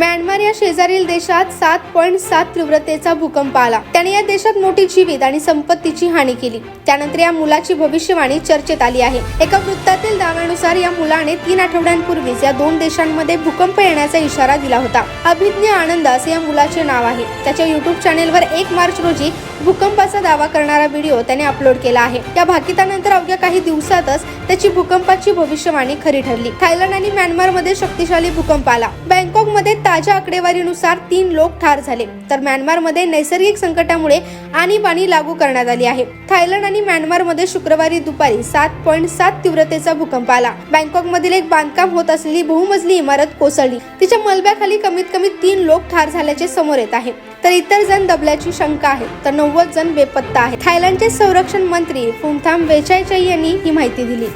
Myanmar या शेजारील देशात सात पॉईंट सात तीव्रतेचा भूकंप आला. त्याने या देशात मोठी जीवित आणि संपत्तीची हानी केली. त्यानंतर या मुलाची भविष्यवाणी चर्चेत आली आहे. एका वृत्तातील दाव्यानुसार या मुलाने तीन आठवड्यांपूर्वीच या दोन देशांमध्ये भूकंप येण्याचा इशारा दिला होता. अभिज्ञ आनंद असे या मुलाचे नाव आहे. त्याच्या युट्यूब चॅनेलवर एक मार्च रोजी भूकंपाचा दावा करणारा व्हिडिओ त्याने अपलोड केला आहे. या भाकितानंतर अवघ्या काही दिवसातच त्याची भूकंपाची भविष्यवाणी खरी ठरली. थायलंड आणि म्यानमारमध्ये शक्तिशाली भूकंप आला. बँकॉकमध्ये ताज्या आकडेवारीनुसार तीन लोक ठार झाले. तर म्यानमारमध्ये नैसर्गिक संकटामुळे आणीबाणी लागू करण्यात आली आहे. थायलंड आणि म्यानमारमध्ये शुक्रवारी दुपारी सात पॉईंट सात तीव्रतेचा भूकंप आला. बँकॉक मधील एक बांधकाम होत असलेली बहुमजली इमारत कोसळली. तिच्या मलब्याखाली कमीत कमी तीन लोक ठार झाल्याचे समोर येत आहे. तर इतर जण दबल्याची शंका आहे. तर नव्वद जण बेपत्ता आहेत. थायलंडचे संरक्षण मंत्री फुंगथाम वेचायचाई यांनी ही माहिती दिली.